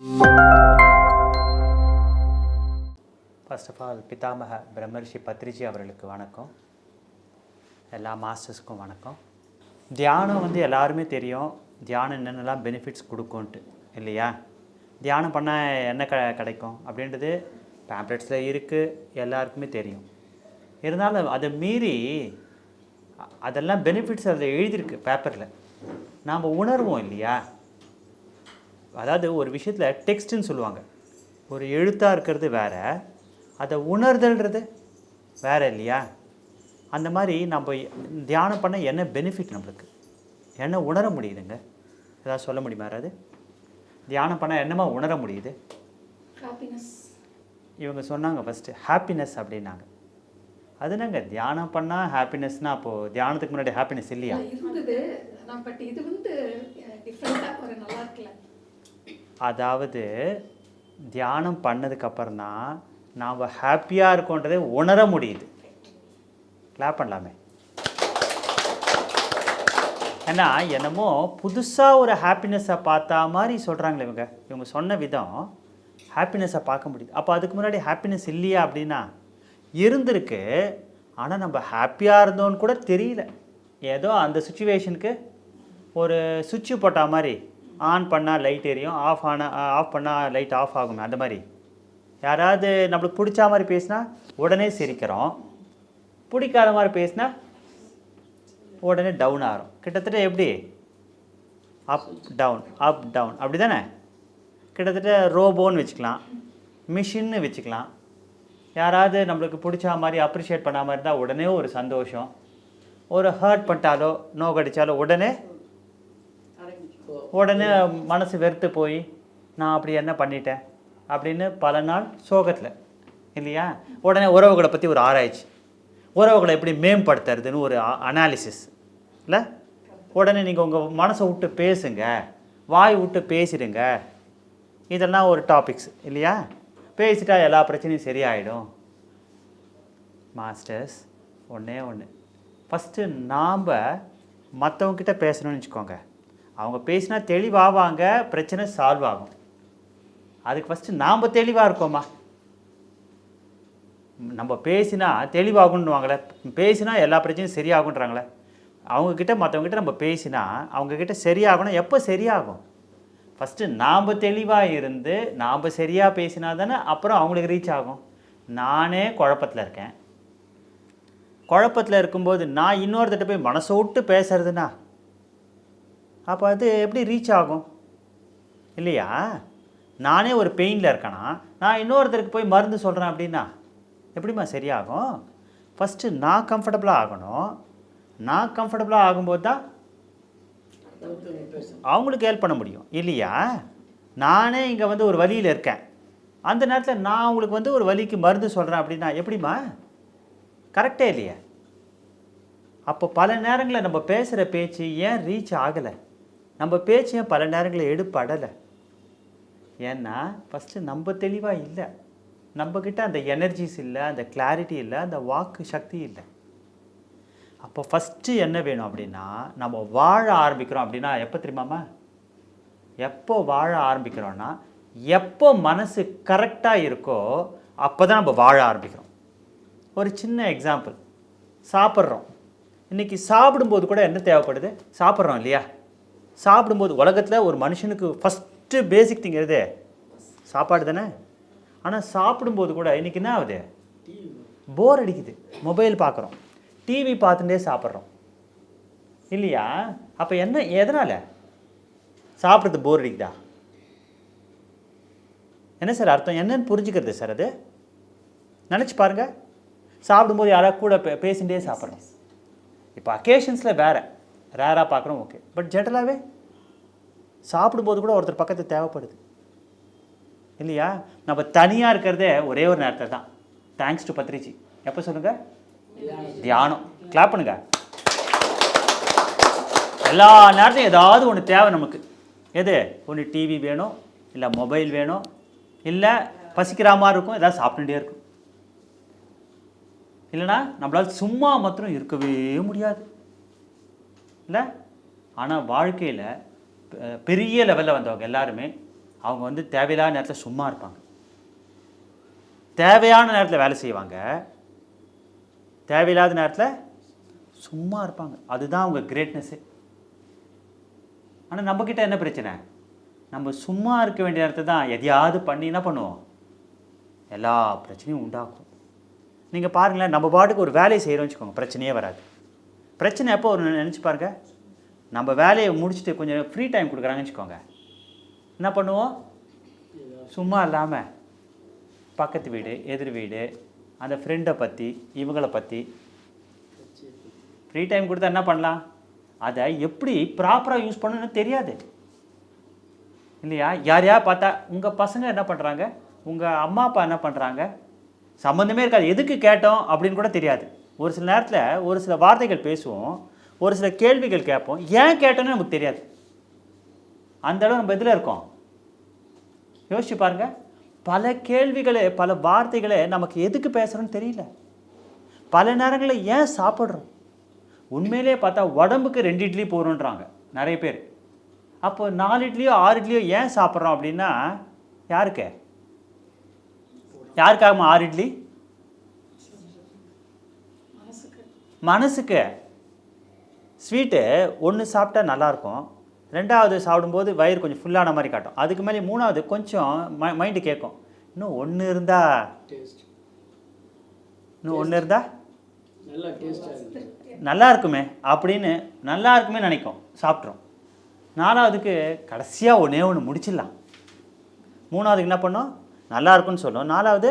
First of all Pitamaha Brahmarshi Patriji அவர்களுக்கு வணக்கம். எல்லா மாஸ்டர்ஸ்க்கும் வணக்கம். தியானம் வந்து எல்லாருமே தெரியும். தியானம் என்னென்னலாம் பெனிஃபிட்ஸ் கொடுக்கும்ன்ட்டு இல்லையா? தியானம் பண்ணால் என்ன க கிடைக்கும்? அப்படின்றது பேம்ப்ளெட்ஸில் இருக்குது எல்லாருக்குமே தெரியும். இருந்தாலும் அதை மீறி அதெல்லாம் பெனிஃபிட்ஸ் அதில் எழுதியிருக்கு பேப்பரில் நாம் உணர்வோம் இல்லையா? அதாவது ஒரு விஷயத்தில் டெக்ஸ்ட்டுன்னு சொல்லுவாங்க. ஒரு எழுத்தாக இருக்கிறது வேற அதை உணர்தல்ன்றது வேற இல்லையா? அந்த மாதிரி நம்ம தியானம் பண்ண என்ன பெனிஃபிட் நம்மளுக்கு? என்ன உணர முடியுதுங்க? ஏதாவது சொல்ல முடியுமா யாராவது தியானம் பண்ணால் என்னமா உணர முடியுது? ஹாப்பினஸ் இவங்க சொன்னாங்க ஃபஸ்ட்டு ஹாப்பினஸ் அப்படின்னாங்க. அது என்னங்க தியானம் பண்ணால் ஹாப்பினஸ்னால் அப்போது தியானத்துக்கு முன்னாடி ஹாப்பினஸ் இல்லையா? இருந்தது பட் இது வந்து டிஃப்ரெண்ட்டாக ஒரு நல்லா இருக்குல்ல. அதாவது தியானம் பண்ணதுக்கப்புறம் தான் நாம் ஹாப்பியாக இருக்கோன்றதை உணர முடியுது. கிளாப் பண்ணலாமே. ஏன்னா என்னமோ புதுசாக ஒரு ஹாப்பினஸ்ஸை பார்த்தா மாதிரி சொல்கிறாங்களே இவங்க. இவங்க சொன்ன விதம் ஹாப்பினஸ்ஸை பார்க்க முடியுது. அப்போ அதுக்கு முன்னாடி ஹாப்பினஸ் இல்லையா அப்படின்னா இருந்திருக்கு. ஆனால் நம்ம ஹாப்பியாக இருந்தோன்னு கூட தெரியல. ஏதோ அந்த சுச்சுவேஷனுக்கு ஒரு சுவிட்சு போட்டால் மாதிரி ஆன் பண்ணால் லைட் எரியும் ஆஃப் ஆனால் ஆஃப் பண்ணால் லைட் ஆஃப் ஆகும் அந்த மாதிரி. யாராவது நம்மளுக்கு பிடிச்ச மாதிரி பேசினா உடனே சிரிக்கிறோம். பிடிக்காத மாதிரி பேசினா உடனே டவுன் ஆகும். கிட்டத்தட்ட எப்படி? அப் டவுன் அப் டவுன் அப்படி தானே கிட்டத்தட்ட ரோபோன்னு வச்சுக்கலாம். மிஷின்னு வச்சுக்கலாம். யாராவது நம்மளுக்கு பிடிச்ச மாதிரி அப்ரிஷியேட் பண்ண மாதிரி இருந்தால் உடனே ஒரு சந்தோஷம். ஒரு ஹர்ட் பண்ணிட்டாலோ நோ கடித்தாலோ உடனே உடனே மனசு வெறுத்து போய் நான் அப்படி என்ன பண்ணிட்டேன்? அப்படின்னு பல நாள் சோகத்தில் இல்லையா? உடனே உறவுகளை பற்றி ஒரு ஆராய்ச்சி. உறவுகளை எப்படி மேம்படுத்துறதுன்னு ஒரு அனாலிசிஸ் இல்லை? உடனே நீங்கள் உங்கள் மனசை விட்டு பேசுங்க. வாய் விட்டு பேசிடுங்க. இதெல்லாம் ஒரு டாபிக்ஸ் இல்லையா? பேசிட்டா எல்லா பிரச்சனையும் சரியாயிடும். மாஸ்டர்ஸ் ஒன்றே ஒன்று ஃபஸ்ட்டு நாம் மற்றவங்கக்கிட்ட பேசணும்னு வச்சுக்கோங்க. அவங்க பேசினா தெளிவாவாங்க பிரச்சனை சால்வ் ஆகும். அதுக்கு ஃபஸ்ட்டு நாம் தெளிவாக இருக்கோமா? நம்ம பேசினா தெளிவாகுன்னுவாங்களே பேசினா எல்லா பிரச்சனையும் சரியாகுன்றாங்களே அவங்கக்கிட்ட மற்றவங்ககிட்ட நம்ம பேசினா அவங்கக்கிட்ட சரியாகணும். எப்போ சரியாகும்? ஃபஸ்ட்டு நாம் தெளிவாக இருந்து நாம் சரியாக பேசினா தானே அப்புறம் அவங்களுக்கு ரீச் ஆகும். நானே குழப்பத்தில் இருக்கேன். குழப்பத்தில் இருக்கும்போது நான் இன்னொருத்தட்ட போய் மனசை விட்டு பேசுறதுனா அப்போ அது எப்படி ரீச் ஆகும்? இல்லையா? நானே ஒரு பெயினில் இருக்கேனா? நான் இன்னொருத்தருக்கு போய் மருந்து சொல்கிறேன் அப்படின்னா எப்படிம்மா சரியாகும்? ஃபஸ்ட்டு நான் கம்ஃபர்டபுளாக ஆகணும். நான் கம்ஃபர்டபுளாக ஆகும்போது தான் அவங்களுக்கு ஹெல்ப் பண்ண முடியும். இல்லையா? நானே இங்கே வந்து ஒரு வழியில் இருக்கேன். அந்த நேரத்தில் நான் அவங்களுக்கு வந்து ஒரு வலிக்கு மருந்து சொல்கிறேன் அப்படின்னா எப்படிம்மா? கரெக்டே இல்லையா? அப்போ பல நேரங்களில் நம்ம பேசுகிற பேச்சு ஏன் ரீச் ஆகலை? நம்ம பேச்சையும் பல நேரங்களில் எடுப்படலை. ஏன்னா ஃபஸ்ட்டு நம்ம தெளிவாக இல்லை. நம்மக்கிட்ட அந்த எனர்ஜிஸ் இல்லை அந்த கிளாரிட்டி இல்லை அந்த வாக்கு சக்தி இல்லை. அப்போ ஃபஸ்ட்டு என்ன வேணும் அப்படின்னா நம்ம வாழ ஆரம்பிக்கிறோம் அப்படின்னா எப்போ தெரியுமாம்மா? எப்போ வாழ ஆரம்பிக்கிறோன்னா எப்போ மனசு கரெக்டாக இருக்கோ அப்போ தான் நம்ம வாழ ஆரம்பிக்கிறோம். ஒரு சின்ன எக்ஸாம்பிள் சாப்பிட்றோம். இன்றைக்கி சாப்பிடும்போது கூட என்ன தேவைப்படுது? சாப்பிட்றோம் இல்லையா? சாப்பிடும்போது உலகத்தில் ஒரு மனுஷனுக்கு ஃபஸ்ட்டு பேசிக் திங் எது? சாப்பாடு தானே? ஆனால் சாப்பிடும்போது கூட இன்றைக்கி என்ன ஆகுது? போர் அடிக்குது. மொபைல் பார்க்குறோம். டிவி பார்த்துட்டே சாப்பிட்றோம். இல்லையா? அப்போ என்ன எதனால்? சாப்பிட்றது போர் அடிக்குதா? என்ன சார் அர்த்தம்? என்னன்னு புரிஞ்சுக்கிறது சார் அது. நினச்சி பாருங்கள் சாப்பிடும்போது யாராவது கூட பே பேசிகிட்டே சாப்பிட்றோம். இப்போ அக்கேஷன்ஸில் வேறு. ரேராக பார்க்குறோம் ஓகே பட் ஜென்ரலாகவே சாப்பிடும்போது கூட ஒருத்தர் பக்கத்து தேவைப்படுது. இல்லையா? நம்ம தனியாக இருக்கிறதே ஒரே ஒரு நேரத்தில் தான். Thanks to Patriji. எப்போ சொல்லுங்கள் தியானம். கிளாப் பண்ணுங்க. எல்லா நேரத்தையும் ஏதாவது ஒன்று தேவை நமக்கு. எது? ஒன்று டிவி வேணும் இல்லை மொபைல் வேணும் இல்லை பசிக்கிற மாதிரி இருக்கும் ஏதாவது சாப்பிட்டுட்டே இருக்கும். இல்லைனா நம்மளால் சும்மா மாத்திரம் இருக்கவே முடியாது. இல்லை? ஆனால் வாழ்க்கையில் பெரிய லெவலில் வந்தவங்க எல்லாருமே அவங்க வந்து தேவையில்லாத நேரத்தில் சும்மா இருப்பாங்க. தேவையான நேரத்தில் வேலை செய்வாங்க. தேவையில்லாத நேரத்தில் சும்மா இருப்பாங்க. அதுதான் அவங்க கிரேட்னஸ்ஸு ஆனால் நம்மக்கிட்ட என்ன பிரச்சனை? நம்ம சும்மா இருக்க வேண்டிய நேரத்தை தான் எதையாவது பண்ணி என்ன பண்ணுவோம்? எல்லா பிரச்சனையும் உண்டாக்கும். நீங்கள் பாருங்களேன் நம்ம பாட்டுக்கு ஒரு வேலையை செய்கிறோம்னு வச்சுக்கோங்க பிரச்சனையே வராது. பிரச்சனை எப்போ ஒரு நினச்சி பாருங்க. நம்ம வேலையை முடிச்சுட்டு கொஞ்சம் ஃப்ரீ டைம் கொடுக்குறாங்கன்னு வச்சுக்கோங்க. என்ன பண்ணுவோம்? சும்மா இல்லாமல் பக்கத்து வீடு எதிர் வீடு அந்த ஃப்ரெண்டை பற்றி இவங்கள பற்றி ஃப்ரீ டைம் கொடுத்தா என்ன பண்ணலாம்? அதை எப்படி ப்ராப்பராக யூஸ் பண்ணணும்னு தெரியாது. இல்லையா? யாரையா பார்த்தா உங்கள் பசங்க என்ன பண்ணுறாங்க உங்கள் அம்மா அப்பா என்ன பண்ணுறாங்க சம்மந்தமே இருக்காது. எதுக்கு கேட்டோம் அப்படின்னு கூட தெரியாது. ஒரு சில நேரத்தில் ஒரு சில வார்த்தைகள் பேசுவோம் ஒரு சில கேள்விகள் கேட்போம். ஏன் கேட்டோன்னு நமக்கு தெரியாது. அந்த அளவு நம்ம இதில் இருக்கோம்? யோசிச்சு பாருங்க. பல கேள்விகளை பல வார்த்தைகளை நமக்கு எதுக்கு பேசுகிறோன்னு தெரியல. பல நேரங்களில் ஏன் சாப்பிட்றோம்? உண்மையிலே பார்த்தா உடம்புக்கு ரெண்டு இட்லி போகிறோன்றாங்க நிறைய பேர். அப்போ நாலு இட்லியோ ஆறு இட்லியோ ஏன் சாப்பிட்றோம் அப்படின்னா யாருக்கு? யாருக்காகமா ஆறு இட்லி? மனசுக்கு ஸ்வீட்டு ஒன்று சாப்பிட்டா நல்லாயிருக்கும் ரெண்டாவது சாப்பிடும்போது வயிறு கொஞ்சம் ஃபுல்லான மாதிரி காட்டும். அதுக்கு மேலே மூணாவது கொஞ்சம் ம மைண்டு கேட்கும் இன்னும் ஒன்று இருந்தா? இன்னும் ஒன்று இருந்தா? நல்லா இருக்குமே அப்படின்னு நல்லா இருக்குமே நினைக்கும். சாப்பிட்றோம் நாலாவதுக்கு கடைசியாக ஒன்றே ஒன்று முடிச்சிடலாம். மூணாவதுக்கு என்ன பண்ணோம்? நல்லா இருக்குன்னு சொல்லும் நாலாவது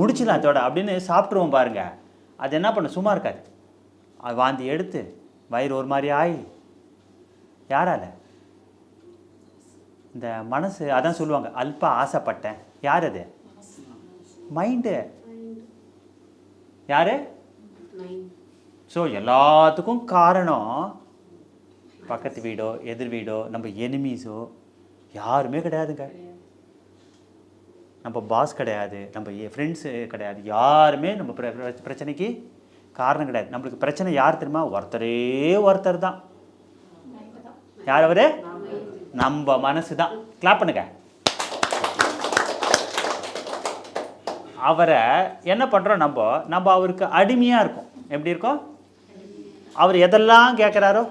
முடிச்சிடலாம் அதோட அப்படின்னு சாப்பிட்ருவோம் பாருங்க. அது என்ன பண்ணும் சும்மா இருக்காது. அது வாந்தி எடுத்து வயிறு ஒரு மாதிரி ஆகி யாரால? இந்த மனசு அதான் சொல்லுவாங்க அல்ப ஆசைப்பட்டேன். யார் அது? மைண்டு யாரு? ஸோ எல்லாத்துக்கும் காரணம் பக்கத்து வீடோ எதிர் வீடோ நம்ம எனிமீஸோ யாருமே கிடையாதுங்க. நம்ம பாஸ் கிடையாது நம்ம ஃப்ரெண்ட்ஸு கிடையாது. யாருமே நம்ம பிரச்சனைக்கு காரணம் கிடையாது. நம்மளுக்கு பிரச்சனை யார் தெரியுமா? ஒருத்தரே ஒருத்தர் தான். யார் அவரு? நம்ம மனசு தான் கிளாப் பண்ணுங்க. அவரை என்ன பண்ணுறோம் நம்ம? நம்ம அவருக்கு அடிமையாக இருக்கும். எப்படி இருக்கோம்? அவர் எதெல்லாம் கேட்குறாரோ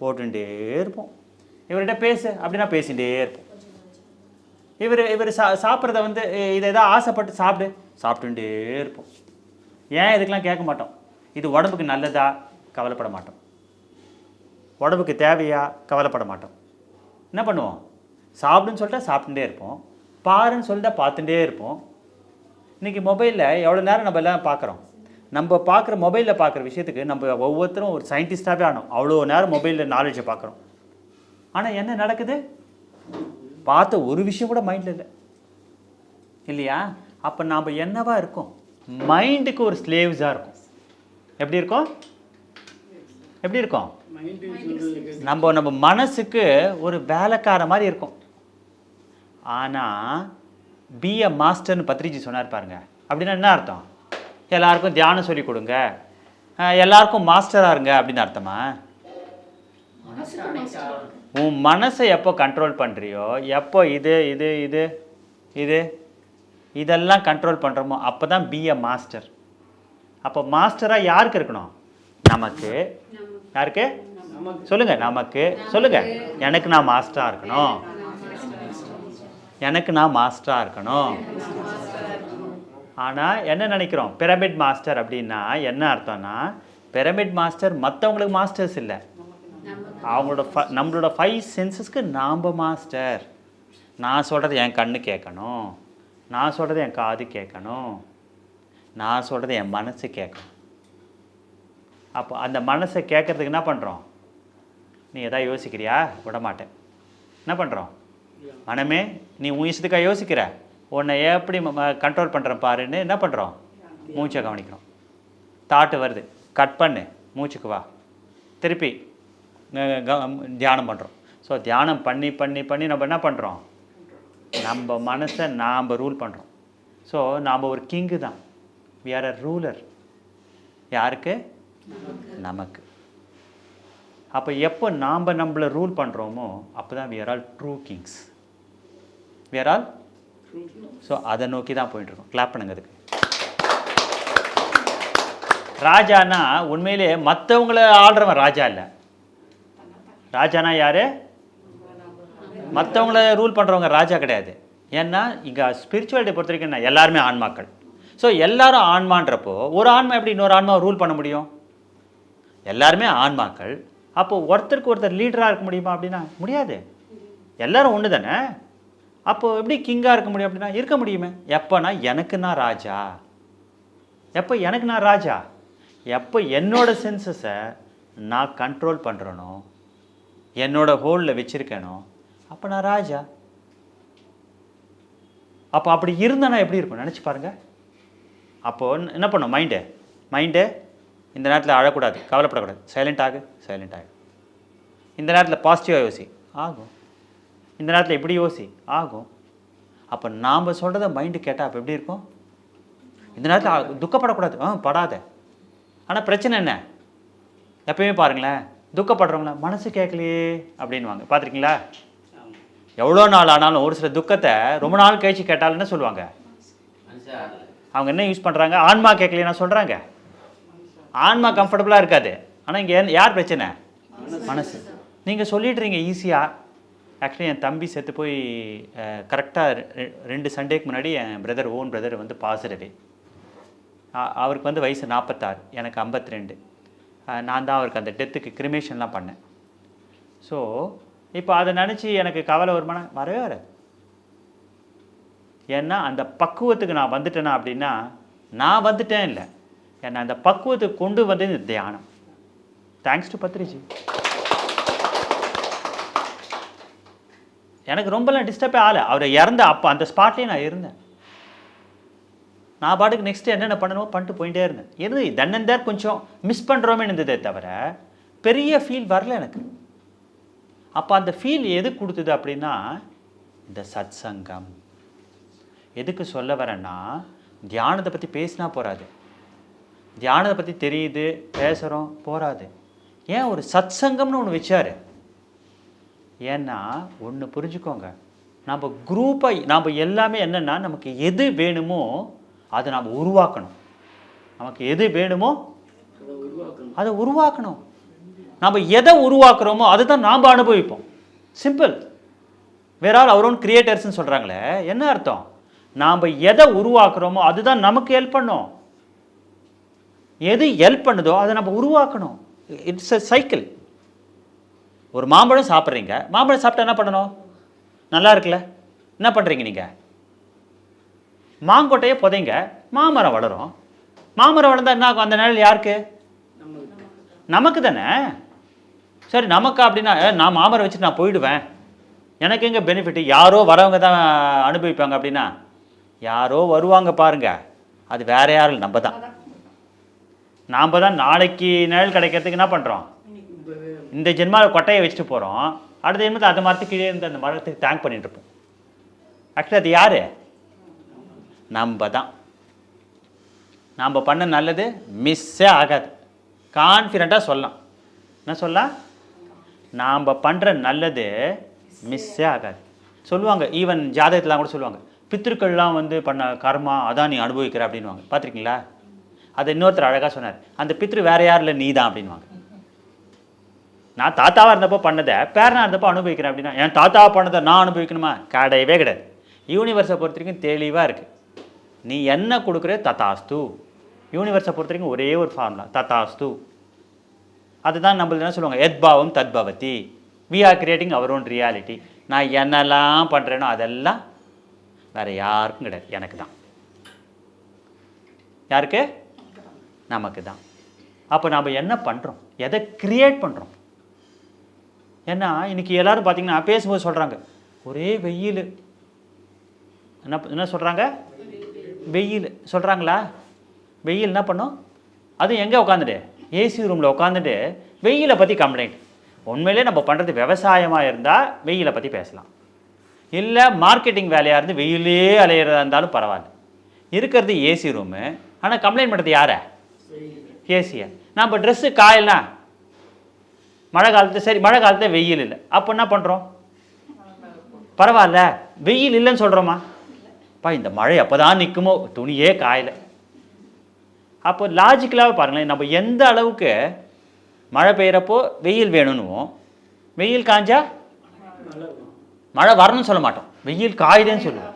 போட்டுட்டே இருப்போம். இவர்கிட்ட பேசு. அப்படின்னா பேசிகிட்டே இருப்போம். இவர் இவர் சா சாப்பிட்றத வந்து இதை ஏதாவது ஆசைப்பட்டு சாப்பிடு. சாப்பிட்டுட்டே இருப்போம். ஏன் இதுக்கெல்லாம் கேட்க மாட்டோம்? இது உடம்புக்கு நல்லதா? கவலைப்பட மாட்டோம். உடம்புக்கு தேவையா? கவலைப்பட மாட்டோம். என்ன பண்ணுவோம்? சாப்பிடுன்னு சொல்லிட்டா சாப்பிட்டுட்டே இருப்போம். பாருன்னு சொல்லிட்டா பார்த்துட்டே இருப்போம். இன்றைக்கி மொபைலில் எவ்வளோ நேரம் நம்ம எல்லாம் பார்க்குறோம்? நம்ம பார்க்குற மொபைலில் பார்க்குற விஷயத்துக்கு நம்ம ஒவ்வொருத்தரும் ஒரு சயின்டிஸ்டாகவே ஆனோம். அவ்வளோ நேரம் மொபைலில் நாலேஜை பார்க்குறோம். ஆனால் என்ன நடக்குது? பார்த்த ஒரு விஷயம் கூட மைண்டில் இல்லை. இல்லையா? அப்போ நாம் என்னவா இருக்கோம்? மைண்டுக்கு ஒரு ஸ்லேவ்ஸாக இருக்கும். எப்படி இருக்கோம்? எப்படி இருக்கோம்? நம்ம நம்ம மனசுக்கு ஒரு வேலைக்கார மாதிரி இருக்கும். ஆனால் பிஏ மாஸ்டர்னு பத்ரிஜி சொன்னார் பாருங்க. அப்படின்னா என்ன அர்த்தம்? எல்லாருக்கும் தியானம் சொல்லி கொடுங்க. எல்லாருக்கும் மாஸ்டராக இருங்க அப்படின்னு அர்த்தமா? உன் மனசை எப்போ கண்ட்ரோல் பண்ணுறியோ எப்போ இது இது இது இது இதெல்லாம் கண்ட்ரோல் பண்ணுறோமோ அப்போ தான் பிஏ மாஸ்டர் அப்போ மாஸ்டராக யாருக்கு இருக்கணும்? நமக்கு. யாருக்கு? நமக்கு. சொல்லுங்க நமக்கு. சொல்லுங்க. எனக்கு நான் மாஸ்டராக இருக்கணும். எனக்கு நான் மாஸ்டராக இருக்கணும். ஆனால் என்ன நினைக்கிறோம்? பிரமிட் மாஸ்டர் அப்படின்னா என்ன அர்த்தம்னா பிரமிட் மாஸ்டர் மற்றவங்களுக்கு மாஸ்டர்ஸ் இல்லை. அவங்களோட ஃப- நம்மளோட ஃபைவ் சென்சஸ்க்கு நாம் மாஸ்டர் நான் சொல்கிறது என் கண்ணு கேட்கணும். நான் சொல்கிறது என் காது கேட்கணும். நான் சொல்கிறது என் மனசு கேட்கணும். அப்போ அந்த மனசை கேட்கறதுக்கு என்ன பண்ணுறோம் நீ எதாவது யோசிக்கிறியா? விட மாட்டேன் என்ன பண்ணுறோம் மனமே நீ உன் இஷ்டத்துக்காக யோசிக்கிற. உன்னை எப்படி கண்ட்ரோல் பண்ணுறேன் பாருன்னு என்ன பண்ணுறோம் மூச்சை கவனிக்கிறோம் தாட்டு வருது. கட் பண்ணு. மூச்சுக்கு வா. திருப்பி தியானம் பண்ணுறோம் ஸோ தியானம் பண்ணி பண்ணி பண்ணி நம்ம என்ன பண்ணுறோம் நம்ம மனசை நாம் ரூல் பண்ணுறோம் ஸோ நாம் ஒரு கிங்கு தான். வி ஆர் அ ரூலர் யாருக்கு? நமக்கு. அப்போ எப்போ நாம் நம்மளை ரூல் பண்ணுறோமோ அப்போ தான் we are all true kings where all so அதை நோக்கி தான் போயிட்டு இருக்கோம் கிளாப் பண்ணுங்க அதுக்கு. ராஜானா உண்மையிலே மற்றவங்கள ஆள்றவன் ராஜா இல்லை. ராஜானா யார்? மற்றவங்கள ரூல் பண்ணுறவங்க ராஜா கிடையாது. ஏன்னா இங்கே ஸ்பிரிச்சுவாலிட்டி பொறுத்த வரைக்கும் என்ன? எல்லாருமே ஆன்மாக்கள். ஸோ எல்லாரும் ஆன்மான்றப்போ ஒரு ஆன்மா எப்படி இன்னொரு ஆன்மா ரூல் பண்ண முடியும்? எல்லாருமே ஆன்மாக்கள். அப்போது ஒருத்தருக்கு ஒருத்தர் லீடராக இருக்க முடியுமா அப்படின்னா? முடியாது. எல்லாரும் ஒன்று தானே? அப்போ எப்படி கிங்காக இருக்க முடியும் அப்படின்னா இருக்க முடியுமே. எப்போனா எனக்கு நான் ராஜா. எப்போ எனக்கு நான் ராஜா? எப்போ என்னோடய சென்சஸை நான் கண்ட்ரோல் பண்ணுறனோ என்னோட ஹோலில் வச்சுருக்கேனோ அப்போ நான் ராஜா. அப்போ அப்படி இருந்தேன்னா எப்படி இருக்கும்? நினச்சி பாருங்க. அப்போது என்ன பண்ணும்? மைண்டு மைண்டு இந்த நேரத்தில் அழக்கூடாது கவலைப்படக்கூடாது. சைலண்ட் ஆகு சைலண்ட் ஆகு. இந்த நேரத்தில் பாசிட்டிவாக யோசி ஆகும். இந்த நேரத்தில் இப்படி யோசி ஆகும். அப்போ நாம் சொல்கிறத மைண்டு கேட்டால் அப்போ எப்படி இருக்கும்? இந்த நேரத்தில் துக்கப்படக்கூடாது. ஆ படாத. ஆனால் பிரச்சனை என்ன? எப்பயுமே பாருங்களேன் துக்கப்படுறவங்கள மனசு கேட்கலையே அப்படின்வாங்க பார்த்துருக்கீங்களா? எவ்வளோ நாள் ஆனாலும் ஒரு சில துக்கத்தை ரொம்ப நாள் கழிச்சு கேட்டாலும் என்ன சொல்லுவாங்க? அவங்க என்ன யூஸ் பண்ணுறாங்க ஆன்மா கேட்கலையா சொல்கிறாங்க ஆன்மா கம்ஃபர்டபுளாக இருக்காது. ஆனால் இங்கே யார் பிரச்சனை? மனசு. நீங்கள் சொல்லிடுறீங்க ஈஸியாக ஆக்சுவலி என் தம்பி செத்து போய் கரெக்டாக ரெண்டு சண்டேக்கு முன்னாடி என் பிரதர் ஓன் பிரதர் வந்து பாசிட்டிவே அவருக்கு வந்து வயசு நாற்பத்தாறு எனக்கு 52 ரெண்டு நான் தான் அவருக்கு அந்த டெத்துக்கு கிரிமேஷன்லாம் பண்ணேன். ஸோ இப்போ அதை நினச்சி எனக்கு கவலை வருமானா? வரவே வராது. ஏன்னா அந்த பக்குவத்துக்கு நான் வந்துட்டேனா அப்படின்னா நான் வந்துட்டேன் இல்லை. என்னை அந்த பக்குவத்துக்கு கொண்டு வந்தது இந்த தியானம். Thanks to Patriji. எனக்கு ரொம்பலாம் டிஸ்டர்பே ஆகலை. அவர் இறந்த அப்போ அந்த ஸ்பாட்லேயே நான் இருந்தேன். நான் பாட்டுக்கு நெக்ஸ்ட் என்னென்ன பண்ணணுமோ பண்ணிட்டு போயிட்டே இருந்தேன். இருந்து தன்னன் தேர் கொஞ்சம் மிஸ் பண்ணுறோமே இருந்ததே தவிர பெரிய ஃபீல் வரல எனக்கு. அப்போ அந்த ஃபீல் எது கொடுத்தது அப்படின்னா இந்த சத் சங்கம் எதுக்கு சொல்ல வரேன்னா தியானத்தை பற்றி பேசினா போகாது தியானத்தை பற்றி தெரியுது பேசுகிறோம் போகாது ஏன் ஒரு சத் சங்கம்னு ஒன்று வச்சாரு? ஏன்னா ஒன்று புரிஞ்சுக்கோங்க. நம்ம குரூப்பாக நாம் எல்லாமே என்னென்னா நமக்கு எது வேணுமோ அதை நாம் உருவாக்கணும். நமக்கு எது வேணுமோ அதை உருவாக்கணும். நம்ம எதை உருவாக்குறோமோ அதுதான் நாம் அனுபவிப்போம். சிம்பிள் வேற ஆள் அவர் கிரியேட்டர்ஸ்னு சொல்கிறாங்களே என்ன அர்த்தம்? நாம் எதை உருவாக்குறோமோ அதுதான் நமக்கு ஹெல்ப் பண்ணும். எது ஹெல்ப் பண்ணுதோ அதை நம்ம உருவாக்கணும். இட்ஸ் எ சைக்கிள் ஒரு மாம்பழம் சாப்பிட்றீங்க. மாம்பழம் சாப்பிட்டா என்ன பண்ணணும்? நல்லா இருக்குல்ல? என்ன பண்ணுறீங்க நீங்கள் மாங்கொட்டையை புதைங்க மாமரம் வளரும். மாமரம் வளர்ந்தா என்ன ஆகும்? அந்த நிழல் யாருக்கு? நமக்கு தானே? சரி நமக்கு அப்படின்னா நான் மாமரம் வச்சுட்டு நான் போயிடுவேன். எனக்கு எங்கே பெனிஃபிட் யாரோ வரவங்க தான் அனுபவிப்பாங்க அப்படின்னா யாரோ வருவாங்க பாருங்க. அது வேற யாரும் நம்ம தான். நாம் தான் நாளைக்கு நிழல் கிடைக்கிறதுக்கு என்ன பண்ணுறோம் இந்த ஜென்மாவில் கொட்டையை வச்சுட்டு போகிறோம் அடுத்த ஜென்மத்தை அது மரத்துக்கு கீழே இருந்து அந்த மரத்துக்கு தேங்க் பண்ணிட்டு இருப்போம். ஆக்சுவலி அது யார்? நம்ம தான் நாம் பண்ண நல்லது மிஸ்ஸே ஆகாது. கான்ஃபிடண்ட்டாக சொல்லலாம். என்ன சொல்லலாம் நாம் பண்ணுற நல்லது மிஸ்ஸே ஆகாது. சொல்லுவாங்க ஈவன் ஜாதகத்திலாம் கூட சொல்லுவாங்க பித்திருக்கள்லாம் வந்து பண்ண கர்மா அதான் நீ அனுபவிக்கிற அப்படின்வாங்க பார்த்துருக்கீங்களா? அதை இன்னொருத்தர் அழகாக சொன்னார் அந்த பித்ரு வேற யார் இல்லை நீ தான் அப்படின்வாங்க நான் தாத்தாவாக இருந்தப்போ பண்ணதை பேரனாக இருந்தப்போ அனுபவிக்கிறேன் அப்படின்னா என் தாத்தாவை பண்ணதை நான் அனுபவிக்கணுமா? கிடையவே கிடையாது. யூனிவர்ஸை பொறுத்த வரைக்கும் தெளிவாக இருக்குது நீ என்ன கொடுக்குற ததாஸ்து. யூனிவர்ஸை பொறுத்த வரைக்கும் ஒரே ஒரு ஃபார்முலா ததாஸ்து. அதுதான் நம்மளுக்கு என்ன சொல்லுவாங்க? எத்பாவம் தத்பவதி. We are creating our own reality நான் என்னெல்லாம் பண்ணுறேனோ அதெல்லாம் வேற யாருக்கும் கிடையாது. எனக்கு தான். யாருக்கு? நமக்கு தான். அப்போ நாம் என்ன பண்ணுறோம் எதை கிரியேட் பண்ணுறோம் ஏன்னா இன்றைக்கி எல்லாரும் பார்த்தீங்கன்னா பேசும்போது சொல்கிறாங்க ஒரே வெயில். என்ன என்ன சொல்கிறாங்க வெயில். சொல்கிறாங்களா வெயில் என்ன பண்ணும்? அதுவும் எங்கே உட்காந்துட்டு ஏசி ரூமில் உட்காந்துட்டு வெயிலை பற்றி கம்ப்ளைண்ட் உண்மையிலே நம்ம பண்ணுறது விவசாயமாக இருந்தால் வெயிலை பற்றி பேசலாம். இல்லை மார்க்கெட்டிங் வேலையாக இருந்து வெயிலே அலையிறதா இருந்தாலும் பரவாயில்ல. இருக்கிறது ஏசி ரூமு ஆனால் கம்ப்ளைண்ட் பண்ணுறது யாரை? ஏசியை நம்ம ட்ரெஸ்ஸு காயலாம் மழை காலத்து சரி மழை காலத்தில் வெயில் இல்லை. அப்போ என்ன பண்ணுறோம் பரவாயில்ல. வெயில் இல்லைன்னு சொல்கிறோமா அப்பா இந்த மழை அப்போ தான் நிற்குமோ துணியே காயலை. அப்போ லாஜிக்கலாக பாருங்களேன் நம்ம எந்த அளவுக்கு மழை பெய்கிறப்போ வெயில் வேணும்னுவோம் வெயில் காஞ்சா மழை வரணும்னு சொல்ல மாட்டோம். வெயில் காயுதேன்னு சொல்லுவோம்.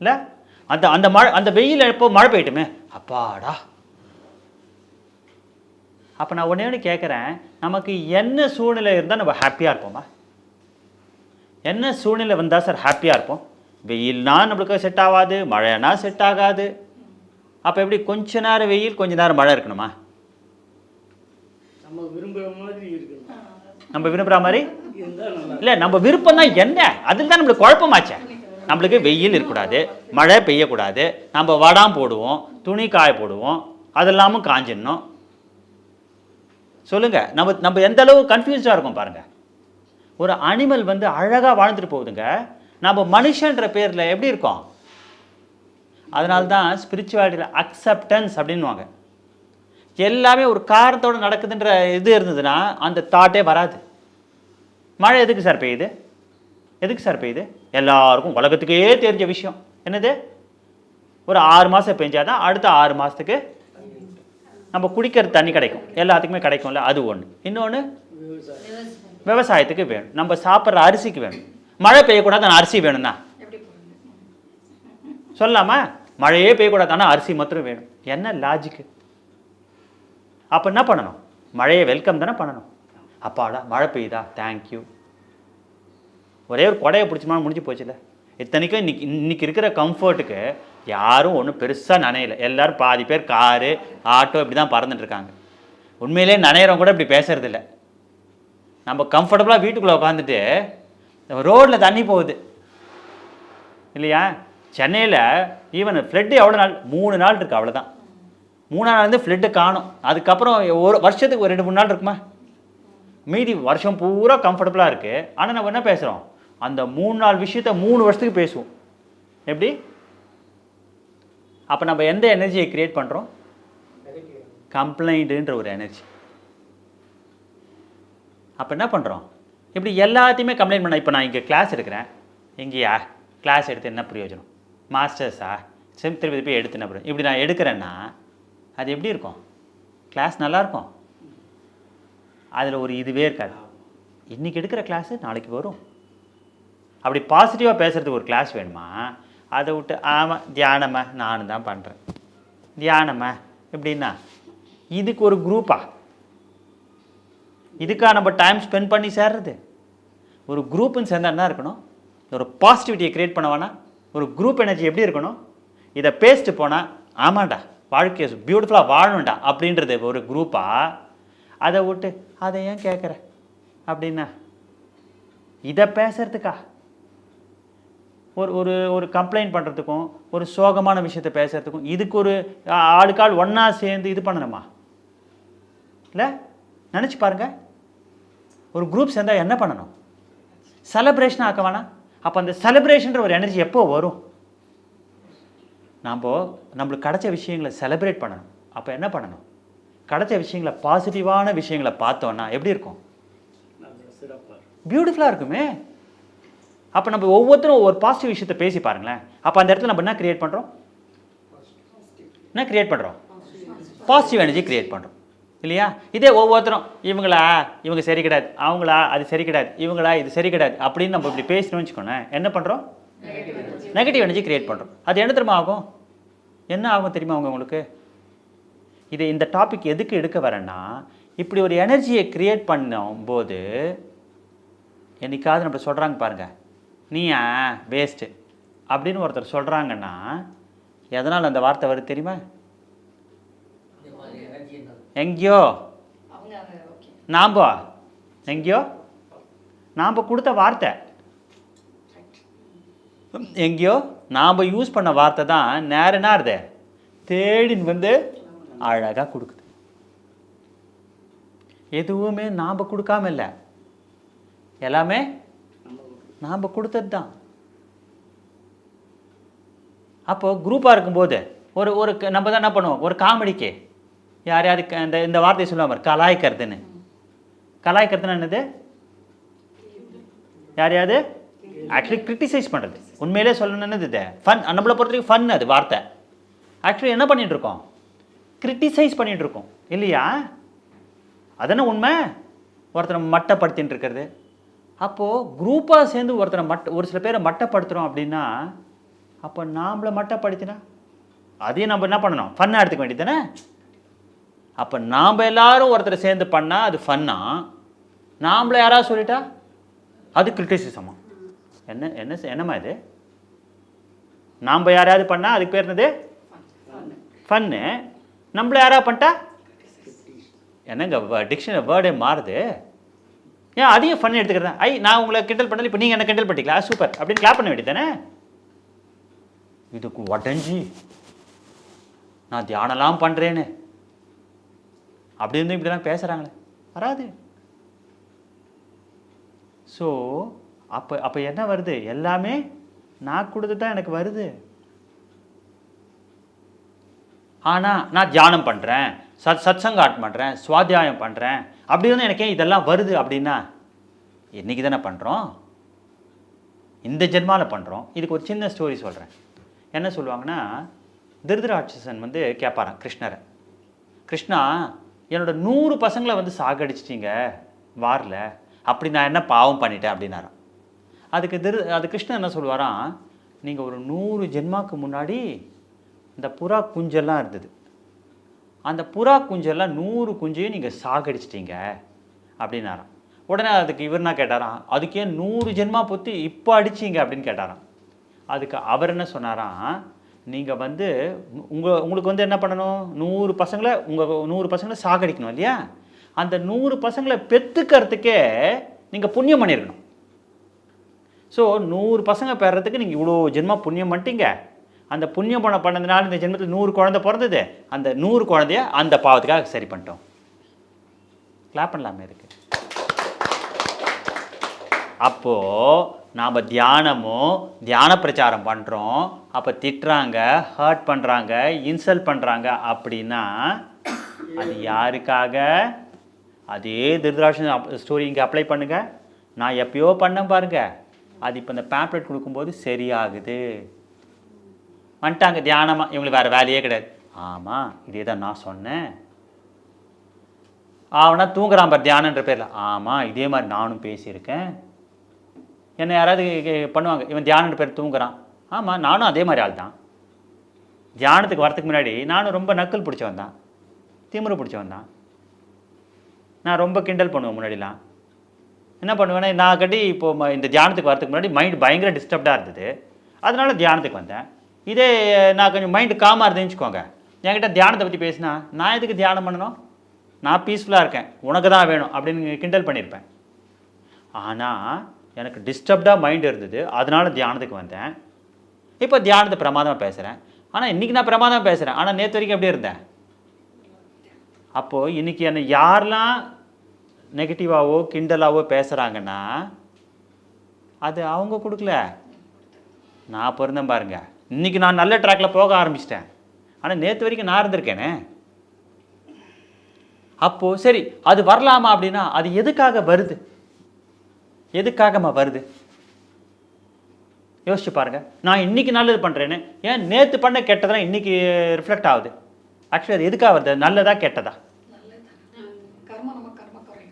இல்லை? அந்த அந்த மழை அந்த வெயில் எப்போ மழை பெய்யட்டுமே? அப்பாடா. அப்போ நான் ஒன்றே ஒன்று கேட்குறேன் நமக்கு என்ன சூழ்நிலை இருந்தால் நம்ம ஹாப்பியாக இருப்போமா? என்ன சூழ்நிலை வந்தால் சார் ஹாப்பியாக இருப்போம்? வெயில்னா நம்மளுக்கு செட் ஆகாது மழைனா செட் ஆகாது. அப்போ எப்படி கொஞ்ச நேரம் வெயில் கொஞ்ச நேரம் மழை இருக்கணுமா? நம்ம விரும்புகிற மாதிரி இருக்கணும். நம்ம விரும்புகிற மாதிரி? இல்லை நம்ம விருப்பம் தான் என்ன? அதில் தான் நம்மளுக்கு குழப்பமாச்சே. நம்மளுக்கு வெயில் இருக்கக்கூடாது மழை பெய்யக்கூடாது. நம்ம வடாம் போடுவோம் துணி காய போடுவோம் அதெல்லாமும் காஞ்சிடணும். சொல்லுங்க நம்ம நம்ம எந்த அளவு கன்ஃபியூஸ்டாக இருக்கும் பாருங்க. ஒரு அனிமல் வந்து அழகாக வாழ்ந்துட்டு போகுதுங்க. நம்ம மனுஷன்ற பேரில் எப்படி இருக்கோம்? அதனால தான் ஸ்பிரிச்சுவாலிட்டியில் அக்செப்டன்ஸ் அப்படின்னுவாங்க. எல்லாமே ஒரு காரணத்தோடு நடக்குதுன்ற இது இருந்ததுன்னா அந்த தாட்டே வராது. மழை எதுக்கு சார் பெய்யுது? எதுக்கு சார் பெய்யுது? எல்லாருக்கும் உலகத்துக்கே தெரிஞ்ச விஷயம். என்னது? ஒரு ஆறு மாதம் பெஞ்சாதான் அடுத்த ஆறு மாதத்துக்கு நம்ம குடிக்கிற தண்ணி கிடைக்கும். எல்லாத்துக்குமே கிடைக்கும்ல அது ஒன்று இன்னொன்று விவசாயத்துக்கு வேணும். நம்ம சாப்பிட்ற அரிசிக்கு வேணும். மழை பெய்யக்கூடாது ஆனால் அரிசி வேணும்னா. சொல்லாமா? சொல்லலாமா மழையே பெய்யக்கூடாது ஆனால் அரிசி மாத்திரம் வேணும். என்ன லாஜிக்கு அப்போ என்ன பண்ணணும்? மழையை வெல்கம் தானே பண்ணணும். அப்பாடா மழை பெய்யுதா? தேங்க்யூ ஒரே ஒரு கொடையை பிடிச்சமான முடிஞ்சு போச்சுல. இத்தனைக்கும் இன்னைக்கு இன்னைக்கு இருக்கிற கம்ஃபர்ட்டுக்கு யாரும் ஒன்றும் பெருசாக நனையலை. எல்லோரும் பாதி பேர் காரு ஆட்டோ இப்படி தான் பறந்துட்டுருக்காங்க உண்மையிலே நனையிறவங்க கூட இப்படி பேசுறதில்ல. நம்ம கம்ஃபர்டபுளாக வீட்டுக்குள்ளே உட்காந்துட்டு ரோட்டில் தண்ணி போகுது. இல்லையா? சென்னையில் ஈவன் ஃப்ளட்டு எவ்வளோ நாள்? மூணு நாள் இருக்குது அவ்வளோதான் மூணா நாள் வந்து ஃப்ளட்டு காணும். அதுக்கப்புறம் ஒரு வருஷத்துக்கு ஒரு ரெண்டு மூணு நாள் இருக்குமா? மீதி வருஷம் பூரா கம்ஃபர்டபுளாக இருக்குது ஆனால் நம்ம என்ன பேசுகிறோம் அந்த மூணு நாள் விஷயத்த மூணு வருஷத்துக்கு பேசுவோம். எப்படி? அப்போ நம்ம எந்த எனர்ஜியை க்ரியேட் பண்ணுறோம் கம்ப்ளைண்ட்டுன்ற ஒரு எனர்ஜி அப்போ என்ன பண்ணுறோம் இப்படி எல்லாத்தையுமே கம்ப்ளைண்ட் பண்ண இப்போ நான் இங்கே கிளாஸ் எடுக்கிறேன். எங்கேயா கிளாஸ் எடுத்து என்ன பிரயோஜனம்? மாஸ்டர்ஸா சரி திருப்பி திருப்பி எடுத்து என்ன பிரயோஜனம்? இப்படி நான் எடுக்கிறேன்னா அது எப்படி இருக்கும்? கிளாஸ் நல்லா இருக்கும். அதில் ஒரு இதுவே இருக்காது. இன்றைக்கி எடுக்கிற கிளாஸு நாளைக்கு வரும். அப்படி பாசிட்டிவாக பேசுகிறதுக்கு ஒரு கிளாஸ் வேணுமா? அதை விட்டு ஆமாம் தியானம்மா நானும் தான் பண்ணுறேன் தியானமா எப்படின்னா இதுக்கு ஒரு குரூப்பா இதுக்காக நம்ம டைம் ஸ்பெண்ட் பண்ணி சேர்றது. ஒரு குரூப்புன்னு சேர்ந்தா என்ன இருக்கணும்? ஒரு பாசிட்டிவிட்டியை க்ரியேட் பண்ணவானா ஒரு குரூப் எனர்ஜி எப்படி இருக்கணும்? இதை பேசிட்டு போனால் ஆமாண்டா வாழ்க்கையை பியூட்டிஃபுல்லாக வாழணும்டா அப்படின்றது ஒரு குரூப்பாக அதை விட்டு அதை ஏன் கேட்குற அப்படின்னா இதை பேசுறதுக்கா? ஒரு ஒரு ஒரு கம்ப்ளைண்ட் பண்ணுறதுக்கும் ஒரு சோகமான விஷயத்தை பேசுகிறதுக்கும் இதுக்கு ஒரு ஆளுக்காள் ஒன்றா சேர்ந்து இது பண்ணணுமா? இல்லை? நினச்சி பாருங்கள் ஒரு குரூப் சேர்ந்தால் என்ன பண்ணணும்? செலப்ரேஷன் ஆக்க வேணாம். அப்போ அந்த செலப்ரேஷன்ற ஒரு எனர்ஜி எப்போ வரும்? நாம் நம்மளுக்கு கிடைச்ச விஷயங்களை செலப்ரேட் பண்ணணும். அப்போ என்ன பண்ணணும்? கிடைச்ச விஷயங்களை பாசிட்டிவான விஷயங்களை பார்த்தோன்னா எப்படி இருக்கும்? இருக்கும் பியூட்டிஃபுல்லாக இருக்குமே. அப்போ நம்ம ஒவ்வொருத்தரும் ஒரு பாசிட்டிவ் விஷயத்தை பேசி பாருங்களேன். அப்போ அந்த இடத்துல நம்ம என்ன கிரியேட் பண்ணுறோம் என்ன கிரியேட் பண்ணுறோம் பாசிட்டிவ் எனர்ஜி கிரியேட் பண்ணுறோம் இல்லையா? இதே ஒவ்வொருத்தரும் இவங்களா இவங்க சரி கிடையாது. அவங்களா அது சரி கிடையாது. இவங்களா இது சரி கிடையாது. அப்படின்னு நம்ம இப்படி பேசணும்னு வச்சுக்கோங்களேன் என்ன பண்ணுறோம் நெகட்டிவ் எனர்ஜி கிரியேட் பண்ணுறோம் அது என்ன தெரியுமா ஆகும்? என்ன ஆகும் தெரியுமா அவங்க உங்களுக்கு? இது இந்த டாபிக் எதுக்கு எடுக்க வரேன்னா இப்படி ஒரு எனர்ஜியை கிரியேட் பண்ணும்போது என்னைக்காவது நம்ம சொல்கிறாங்க பாருங்கள் நீயா? வேஸ்ட்டு அப்படின்னு ஒருத்தர் சொல்கிறாங்கன்னா எதனால் அந்த வார்த்தை வருது தெரியுமா? எங்கேயோ? நாம்ப நாம் எங்கேயோ? நாம் கொடுத்த வார்த்தை. எங்கேயோ? நாம் யூஸ் பண்ண வார்த்தை தான் நேரம் என்ன தேடின்னு வந்து அழகாக கொடுக்குது. எதுவுமே நாம் கொடுக்காம இல்லை. எல்லாமே நாம் கொடுத்தது தான். அப்போது குரூப்பாக இருக்கும்போது ஒரு ஒரு நம்ம தான் என்ன பண்ணுவோம்? ஒரு காமெடிக்கு யாரையாவது க- இந்த இந்த வார்த்தையை சொல்லுவாங்க கலாய்க்கிறதுன்னு. கலாய்க்கிறதுன்னு என்னது? யாரையாவது ஆக்சுவலி கிரிட்டிசைஸ் பண்ணுறது உண்மையிலே சொல்லணும்னு இது? ஃபன் நம்மளை பொறுத்த வரைக்கும் ஃபன் அது வார்த்தை. ஆக்சுவலி என்ன பண்ணிகிட்ருக்கோம் இருக்கோம்? கிரிட்டிசைஸ் பண்ணிட்டு இருக்கோம். இல்லையா? அதானே உண்மை? ஒருத்தனை மட்டப்படுத்தின்னு இருக்கிறது. அப்போது குரூப்பாக சேர்ந்து ஒருத்தனை மட்ட ஒரு சில பேரை மட்டப்படுத்துகிறோம் அப்படின்னா அப்போ நாமளை மட்டப்படுத்தினா அதையும் நம்ம என்ன பண்ணணும்? ஃபன்னாக எடுத்துக்க வேண்டியது தானே? அப்போ நாம் எல்லாரும் ஒருத்தரை சேர்ந்து பண்ணால் அது ஃபன்னா நாமளை யாராவது சொல்லிட்டா? அது கிரிட்டிசிசமா என்ன என்ன என்னம்மா இது? நாம் யாராவது பண்ணால் அதுக்கு பேர் என்னது? ஃபன்னு நம்மள யாராவது பண்ணிட்டா? என்னங்க டிக்ஷனரி வேர்டே மாறுது. ஏன் அதையும் ஃபன் எடுத்துக்கிறேன். ஐ நான் உங்களை கிண்டல் பண்ணல இப்போ நீங்கள் என்ன கிண்டல் பண்ணிக்கலாம் சூப்பர் அப்படின்னு கிளாப் பண்ண வேண்டியது தானே? இதுக்கு உடஞ்சி. நான் தியானம்லாம் பண்ணுறேன்னு அப்படி இருந்தும் இப்படிலாம் பேசுகிறாங்களே வராது. ஸோ அப்போ அப்போ என்ன வருது? எல்லாமே நான் கொடுத்து தான் எனக்கு வருது. ஆனால் நான் தியானம் பண்ணுறேன் சத் சத்சங்காட் பண்ணுறேன் சுவாத்தியாயம் பண்ணுறேன் அப்படி வந்து எனக்கு இதெல்லாம் வருது அப்படின்னா இன்றைக்கி தானே பண்ணுறோம் இந்த ஜென்மாவில் பண்ணுறோம் இதுக்கு ஒரு சின்ன ஸ்டோரி சொல்கிறேன் என்ன சொல்லுவாங்கன்னா திருதராட்சசன் வந்து கேட்பாரான் கிருஷ்ணரை. கிருஷ்ணா என்னோட நூறு பசங்களை வந்து சாகடிச்சிட்டிங்க வாரில். அப்படி நான் என்ன பாவம் பண்ணிட்டேன் அப்படின்னாராம். அதுக்கு திரு அது கிருஷ்ணன் என்ன சொல்லுவாராம்? நீங்கள் ஒரு நூறு ஜென்மாவுக்கு முன்னாடி இந்த புறா குஞ்செல்லாம் இருந்தது. அந்த புறா குஞ்செல்லாம் நூறு குஞ்சையும் நீங்கள் சாகடிச்சிட்டிங்க அப்படின்னாராம். உடனே அதுக்கு இவர் கேட்டாராம்? அதுக்கே நூறு ஜென்மா பொத்தி இப்போ அடிச்சீங்க அப்படின்னு கேட்டாராம். அதுக்கு அவர் என்ன சொன்னாராம்? நீங்கள் வந்து உங்கள் உங்களுக்கு வந்து என்ன பண்ணணும்? நூறு பசங்களை உங்கள் நூறு பசங்களை சாகடிக்கணும் இல்லையா? அந்த நூறு பசங்களை பெற்றுக்கிறதுக்கே நீங்கள் புண்ணியம் பண்ணியிருக்கணும் ஸோ நூறு பசங்க பெறத்துக்கு நீங்கள் இவ்வளோ ஜென்மம் புண்ணியம் பண்ணிட்டீங்க. அந்த புண்ணியம் பண்ண பண்ணதுனால இந்த ஜென்மத்தில் நூறு குழந்தை பிறந்தது. அந்த நூறு குழந்தைய அந்த பாவத்துக்காக சரி பண்ணிட்டோம். கிளாப் பண்ணலாமே இருக்கு அப்போது நாம் தியானமும் தியான பிரச்சாரம் பண்ணுறோம் அப்போ திட்டுறாங்க ஹர்ட் பண்ணுறாங்க இன்சல்ட் பண்ணுறாங்க அப்படின்னா அது யாருக்காக? அதே திருதராட்சன் ஸ்டோரி இங்கே அப்ளை பண்ணுங்கள் நான் எப்பயோ பண்ணேன் பாருங்க. அது இப்போ இந்த பேம்ப்ளெட் கொடுக்கும்போது சரியாகுது. வந்துட்டாங்க தியானமாக இவங்களுக்கு வேறு வேலையே கிடையாது. ஆமாம் இதே தான் நான் சொன்னேன். அவனா தூங்குறான் பார் தியானன்ற பேரில். ஆமாம் இதே மாதிரி நானும் பேசியிருக்கேன். என்னை யாராவது பண்ணுவாங்க. இவன் தியானம் பேர் தூங்குறான். ஆமாம் நானும் அதே மாதிரி ஆள் தான் தியானத்துக்கு வரதுக்கு முன்னாடி நானும் ரொம்ப நக்கல் பிடிச்சவன் தான். திமிரு பிடிச்சவன் தான். நான் ரொம்ப கிண்டல் பண்ணுவேன் முன்னாடிலாம். என்ன பண்ணுவேன்னா நான் கட்டி இப்போ இந்த தியானத்துக்கு வரதுக்கு முன்னாடி மைண்ட் பயங்கர டிஸ்டர்ப்டாக இருந்தது. அதனால தியானத்துக்கு வந்தேன். இதே நான் கொஞ்சம் மைண்டு காமாக இருந்தேன்னு வச்சுக்கோங்க. என்கிட்ட தியானத்தை பற்றி பேசினா நான் எதுக்கு தியானம் பண்ணணும்? நான் பீஸ்ஃபுல்லாக இருக்கேன். உனக்கு தான் வேணும் அப்படின்னு கிண்டல் பண்ணியிருப்பேன். ஆனால் எனக்கு டிஸ்டர்ப்டாக மைண்ட் இருந்தது. அதனால தியானத்துக்கு வந்தேன். இப்போ தியானத்தை பிரமாதமாக பேசுகிறேன் ஆனால் இன்றைக்கி நான் பிரமாதமாக பேசுகிறேன் ஆனால் நேற்று வரைக்கும் எப்படி இருந்தேன்? அப்போது இன்றைக்கி என்னை யாரெல்லாம் நெகட்டிவாகவோ கிண்டலாகவோ பேசுகிறாங்கன்னா அது அவங்க கொடுக்கல. நான் பிறந்தேன் பாருங்க. இன்றைக்கி நான் நல்ல ட்ராக்கில் போக ஆரம்பிச்சிட்டேன். ஆனால் நேற்று வரைக்கும் நான் இருந்திருக்கேனே. அப்போது சரி அது வரலாமா அப்படின்னா அது எதுக்காக வருது? எதுக்காகம்மா வருது? யோசிச்சு பாருங்கள் நான் இன்னைக்கு நல்லது பண்ணுறேன்னு ஏன் நேற்று பண்ண கெட்டதெல்லாம் இன்னைக்கு ரிஃப்ளெக்ட் ஆகுது? ஆக்சுவலி அது எதுக்காக வருது? நல்லதா கெட்டதா? கர்மா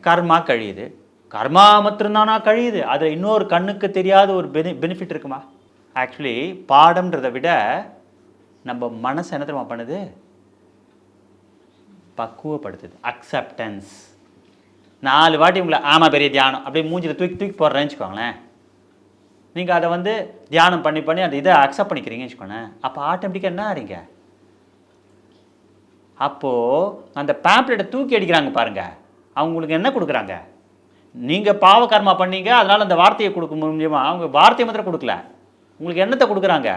கர்மா கழியுது. கர்மா மாத்திரம்தானா கழியுது. அதில் இன்னொரு கண்ணுக்கு தெரியாத ஒரு பெனி பெனிஃபிட் இருக்குமா? ஆக்சுவலி பாடம்ன்றதை விட நம்ம மனசு என்ன தெரியுமா பண்ணுது? பக்குவப்படுத்துது. அக்செப்டன்ஸ் நாலு வாட்டி உங்களை ஆமாம் பெரிய தியானம் அப்படியே மூஞ்சில் தூக்கி தூக்கி போடுறேன்னு வச்சுக்கோங்களேன். நீங்கள் அதை வந்து தியானம் பண்ணி பண்ணி அந்த இதை அக்செப்ட் பண்ணிக்கிறீங்கன்னு வச்சுக்கோங்களேன். அப்போ ஆட்டோமேட்டிக்காக என்ன ஆறீங்க? அப்போது அந்த பேம்ப்ளெட்டை தூக்கி அடிக்கிறாங்க பாருங்கள் அவங்களுக்கு என்ன கொடுக்குறாங்க? நீங்கள் பாவ கர்மா பண்ணீங்க அதனால் அந்த வார்த்தையை கொடுக்க முடியுமா அவங்க வார்த்தையை மாத்திரம் கொடுக்கல. உங்களுக்கு என்னத்தை கொடுக்குறாங்க?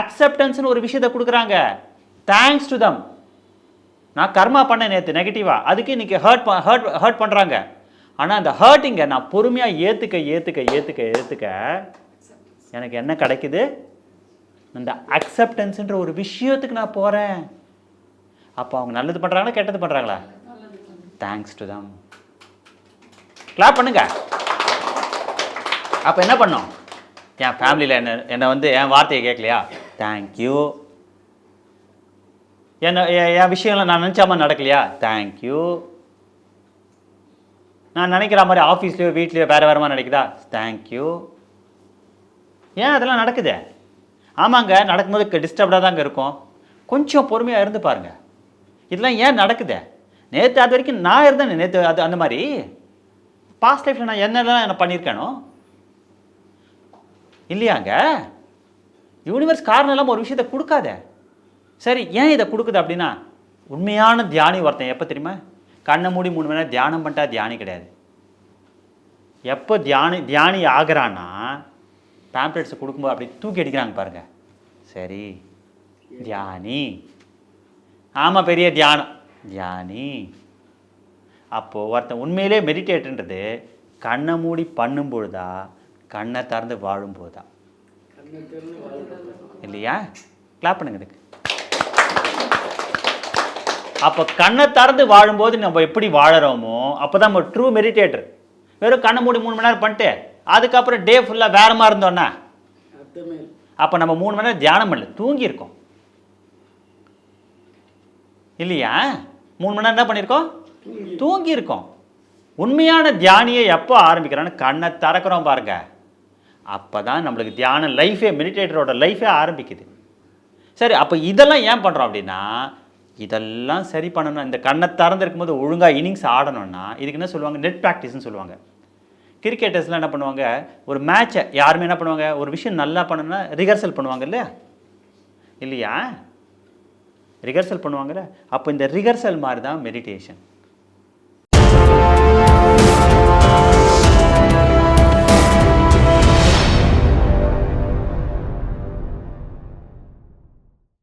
அக்செப்டன்ஸ்னு ஒரு விஷயத்தை கொடுக்குறாங்க. தேங்க்ஸ் டு தம் நான் கர்மா பண்ணேன் நேற்று நெகட்டிவாக அதுக்கு இன்றைக்கி ஹர்ட் ஹர்ட் ஹர்ட் பண்ணுறாங்க ஆனால் அந்த ஹர்ட்டிங்கை நான் பொறுமையாக ஏற்றுக்க ஏற்றுக்க ஏற்றுக்க ஏற்றுக்க எனக்கு என்ன கிடைக்குது? இந்த அக்செப்டன்ஸுன்ற ஒரு விஷயத்துக்கு நான் போகிறேன் அப்போ அவங்க நல்லது பண்ணுறாங்களா கெட்டது பண்ணுறாங்களா தேங்க்ஸ் டு தம் கிளாப் பண்ணுங்க. அப்போ என்ன பண்ணோம்? என் ஃபேமிலியில் என்ன என்னை வந்து என் வார்த்தையை கேட்கலையா? தேங்க்யூ என்ன என் என் விஷயம்லாம் நான் நினச்சா மாதிரி நடக்கலையா? தேங்க்யூ நான் நினைக்கிற மாதிரி ஆஃபீஸ்லேயோ வீட்லேயோ வேறு வேறு மாதிரி நடக்குதா? தேங்க்யூ ஏன் அதெல்லாம் நடக்குதே? ஆமாங்க நடக்கும்போது டிஸ்டர்ப்டாக தாங்க இருக்கும். கொஞ்சம் பொறுமையாக இருந்து பாருங்க. இதெல்லாம் ஏன் நடக்குதே? நேற்று அது வரைக்கும் நான் இருந்தேன் நேற்று அது அந்த மாதிரி. பாஸ்ட் லைஃப்பில் நான் என்னெல்லாம் என்ன பண்ணியிருக்கேனோ? இல்லையாங்க? யூனிவர்ஸ் காரணம் இல்லாமல் ஒரு விஷயத்தை கொடுக்காதே. சரி ஏன் இதை கொடுக்குது அப்படின்னா உண்மையான தியானி ஒருத்தன் எப்போ தெரியுமா? கண்ணை மூடி மூணு மணி நேரம் தியானம் பண்ணிட்டா தியானி கிடையாது. எப்போ தியானி தியானி ஆகிறான்னா பேம்ப்ளெட்ஸை கொடுக்கும்போது அப்படி தூக்கி அடிக்கிறாங்க பாருங்கள் சரி தியானி. ஆமாம் பெரிய தியானம். தியானி. அப்போது ஒருத்தன் உண்மையிலே மெடிடேட்டுன்றது கண்ணை மூடி பண்ணும் பொழுதா கண்ணை திறந்து வாழும்போது? தான் இல்லையா? கிளாப் பண்ணுங்க இதுக்கு. அப்போ கண்ணை திறந்து வாழும்போது நம்ம எப்படி வாழறோமோ அப்போ தான் நம்ம ட்ரூ மெடிடேட்டர் வெறும் கண்ணை மூடி மூணு மணி நேரம் பண்ணிட்டு அதுக்கப்புறம் டே ஃபுல்லாக வேற மாதிரி இருந்தோன்னா. அப்போ நம்ம மூணு மணி நேரம் தியானம் பண்ணல தூங்கியிருக்கோம். இல்லையா? மூணு மணி நேரம் என்ன பண்ணியிருக்கோம்? தூங்கி தூங்கியிருக்கோம். உண்மையான தியானியை எப்போ ஆரம்பிக்கிறான்னு கண்ணை திறக்கிறோம் பாருங்க. அப்போ தான் நம்மளுக்கு தியானம் லைஃபே மெடிடேட்டரோட லைஃபே ஆரம்பிக்குது. சரி அப்போ இதெல்லாம் ஏன் பண்ணுறோம் அப்படின்னா இதெல்லாம் சரி பண்ணணும் இந்த கண்ணை திறந்து இருக்கும்போது ஒழுங்காக இன்னிங்ஸ் ஆடணும்னா இதுக்கு என்ன சொல்லுவாங்க? நெட் ப்ராக்டிஸ்னு சொல்லுவாங்க. கிரிக்கெட்டர்ஸ்லாம் என்ன பண்ணுவாங்க? ஒரு மேட்சை யாருமே என்ன பண்ணுவாங்க? ஒரு விஷயம் நல்லா பண்ணணும்னா ரிஹர்சல் பண்ணுவாங்க இல்லையா? இல்லையா? ரிஹர்சல் பண்ணுவாங்கல்ல? அப்போ இந்த ரிஹர்சல் மாதிரி தான் மெடிடேஷன்